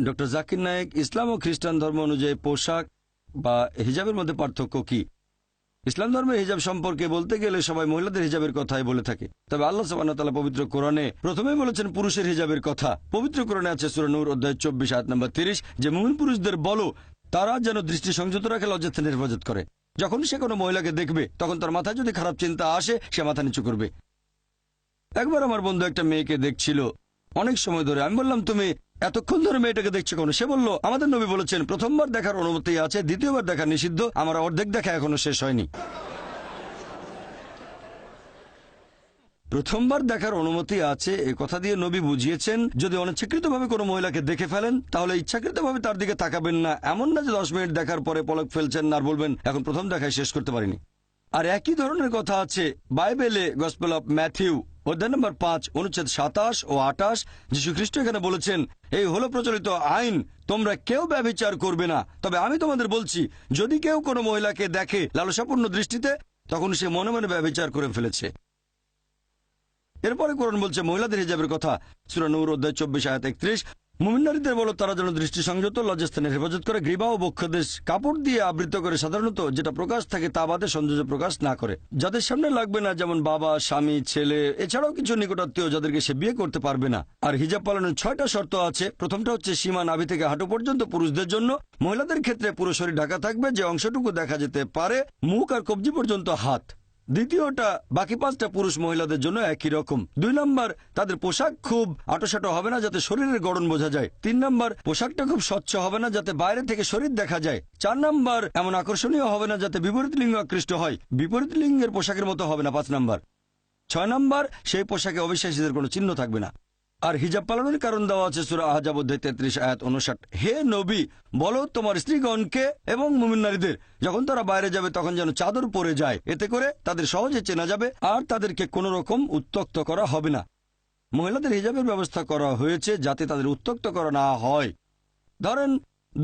Doctor Zakir Naik, ইসলাম ও খ্রিস্টান ধর্ম অনুযায়ী পোশাক বা হিজাবের মধ্যে পার্থক্য কি? ইসলাম ধর্মের হিজাব সম্পর্কে বলতে গেলে সবাই মহিলাদের হিজাবের কথাই বলে থাকে। তবে আল্লাহ সাবান্তালা পবিত্র কোরআনে প্রথমে বলেছেন পুরুষের হিজাবের কথা। পবিত্র কোরআনে আছে সুরানুর অধ্যায় চব্বিশ আট নম্বর তিরিশ। যে মুমিন পুরুষদের বলো, তারা যেন দৃষ্টি সংযত রাখে লজ্জাস্থানের হেফাজত করে। যখন সে কোনো মহিলাকে দেখবে, তখন তার মাথায় যদি খারাপ চিন্তা আসে, সে মাথা নিচু করবে। একবার আমার বন্ধু একটা মেয়েকে দেখছিল। অনেক সময় ধরে আমি বললাম, তুমি এতক্ষণ ধরে মেয়েটাকে দেখছে কেন? সে বলল, আমাদের নবী বলেছেন, প্রথমবার দেখার অনুমতি আছে, দ্বিতীয়বার দেখা নিষিদ্ধ, আমার অর্ধেক দেখা এখনও শেষ হয়নি। প্রথমবার দেখার অনুমতি আছে, এ কথা দিয়ে নবী বুঝিয়েছেন, যদি অনিচ্ছাকৃতভাবে কোনো মহিলাকে দেখে ফেলেন, তাহলে ইচ্ছাকৃতভাবে তার দিকে তাকাবেন না। এমন না যে দশ মিনিট দেখার পরে পলক ফেলছেন আর বলবেন, এখন প্রথম দেখায় শেষ করতে পারিনি। আর একই ধরনের কথা আছে, বাইবেলে, গসপেল অফ ম্যাথিউ অধ্যায় নম্বর পাঁচ, অনুচ্ছেদ সাতাশ ও আটাশ যীশু খ্রিস্ট এখানে বলেছেন, এই হলো প্রচলিত আইন, তোমরা কেউ ব্যবচার করবে না। তবে আমি তোমাদের বলছি, যদি কেউ কোনো মহিলাকে দেখে লালসাপূর্ণ দৃষ্টিতে, তখন সে মনে মনে ব্যবচার করে ফেলেছে। এরপরে কোরআন বলছে, মহিলাদের হিজাবের কথা। সুরানুর অধ্যায় চব্বিশ, আয়াত একত্রিশ মুমিনারীদের বলো, তারা যেন দৃষ্টি সংযত লজ্জাস্থানের হেফাজত করে গ্রীবা ও বক্ষদেশ কাপড় দিয়ে আবৃত করে সাধারণত যেটা প্রকাশ থাকে তা বাদে সৌন্দর্য প্রকাশ না করে। যাদের সামনে লাগবে না, যেমন বাবা, স্বামী, ছেলে, এছাড়াও কিছু নিকটাত্মীয় যাদেরকে সে বিয়ে করতে পারবে না। আর হিজাব পালনের ছয়টা শর্ত আছে। প্রথমটা হচ্ছে সীমা নাভি থেকে হাঁটু পর্যন্ত পুরুষদের জন্য। মহিলাদের ক্ষেত্রে পুরো শরীর ঢাকা থাকবে, যে অংশটুকু দেখা যেতে পারে, মুখ আর কবজি পর্যন্ত হাত। দ্বিতীয়টা, বাকি পাঁচটা পুরুষ মহিলাদের জন্য একই রকম। দুই নম্বর, তাদের পোশাক খুব আটোসাটো হবে না যাতে শরীরের গড়ন বোঝা যায়। তিন নম্বর, পোশাকটা খুব স্বচ্ছ হবে না যাতে বাইরে থেকে শরীর দেখা যায়। চার নম্বর, এমন আকর্ষণীয় হবে না যাতে বিপরীত লিঙ্গ আকৃষ্ট হয়। বিপরীত লিঙ্গের পোশাকের মতো হবে না পাঁচ নম্বর। ছয় নম্বর, সেই পোশাকে অবিশ্বাসীদের কোনো চিহ্ন থাকবে না। আর হিজাব পালনের কারণ দেওয়া আছে সুরা আহাজাব অধ্যায় তেত্রিশ, আয়াত উনষাট হে নবী, বলো তোমার স্ত্রীগণকে এবং মুমিন নারীদের, যখন তারা বাইরে যাবে তখন যেন চাদর পরে যায়, এতে করে তাদের সহজে চেনা যাবে আর তাদেরকে কোনো রকম উত্তক্ত করা হবে না। মহিলাদের হিজাবের ব্যবস্থা করা হয়েছে যাতে তাদের উত্তক্ত করা না হয়। ধরেন,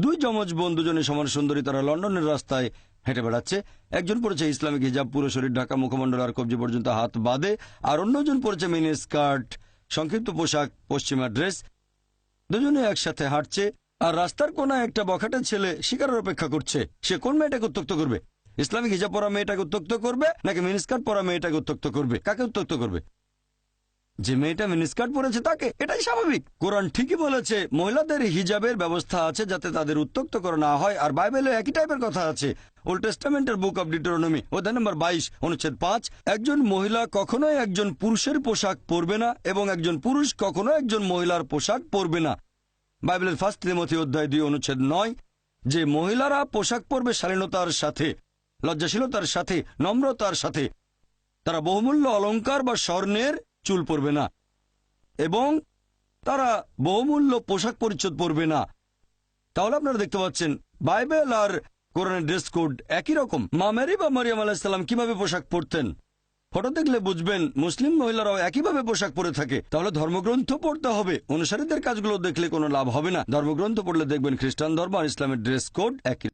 দুই যমজ বোন দুজনে সমান সুন্দরী, তারা লন্ডনের রাস্তায় হেঁটে বেড়াচ্ছে। একজন পড়েছে ইসলামিক হিজাব, পুরো শরীর ঢাকা মুখমণ্ডল আর কবজি পর্যন্ত হাত বাঁধে, আর অন্যজন পড়েছে মিনি স্কার্ট সংক্ষিপ্ত পোশাক, পশ্চিমা ড্রেস দুজনে একসাথে হাঁটছে, আর রাস্তার কোনায় একটা বখাটে ছেলে শিকারের অপেক্ষা করছে। সে কোন মেয়েটাকে উত্তক্ত করবে? ইসলামিক হিজাব পরা মেয়েটাকে উত্তক্ত করবে, নাকি মিনিস্কার পরা মেয়েটাকে উত্তক্ত করবে? কাকে উত্তক্ত করবে? যে মেয়েটা মিনিস্কার্ট পরেছে তাকে, এটাই স্বাভাবিক। কোরআন ঠিকই বলেছে, মহিলাদের হিজাবের ব্যবস্থা আছে যাতে তাদের উত্তক্ত করা না হয়, আর বাইবেলে একই টাইপের কথা আছে। ওল্ড টেস্টামেন্টের বুক অব ডিটোরনমি অধ্যায় নম্বর বাইশ, অনুচ্ছেদ পাঁচ, একজন মহিলা কখনোই একজন পুরুষের পোশাক পরবে না, এবং একজন পুরুষ কখনো একজন মহিলার পোশাক পরবে না। বাইবেলের ফার্স্ট তিমথি অধ্যায় দুই, অনুচ্ছেদ নয়, যে মহিলারা পোশাক পরবে শালীনতার সাথে, লজ্জাশীলতার সাথে, নম্রতার সাথে, তারা বহুমূল্য অলংকার বা স্বর্ণের চুল পরবে না। এবং তারা বহুমূল্য পোশাক পরিচ্ছদ পরবে না। তাহলে আপনারা দেখতে পাচ্ছেন, বাইবেল আর কোরআনের ড্রেস কোড একই রকম। মা মেরি বা মরিয়াম আলাহিসাল্লাম কীভাবে পোশাক পরতেন? ফটো দেখলে বুঝবেন, মুসলিম মহিলারাও একইভাবে পোশাক পরে থাকে। তাহলে ধর্মগ্রন্থ পড়তে হবে। অনুসারীদের কাজগুলো দেখলে কোনো লাভ হবে না। ধর্মগ্রন্থ পড়লে দেখবেন খ্রিস্টান ধর্ম আর ইসলামের ড্রেস কোড একই।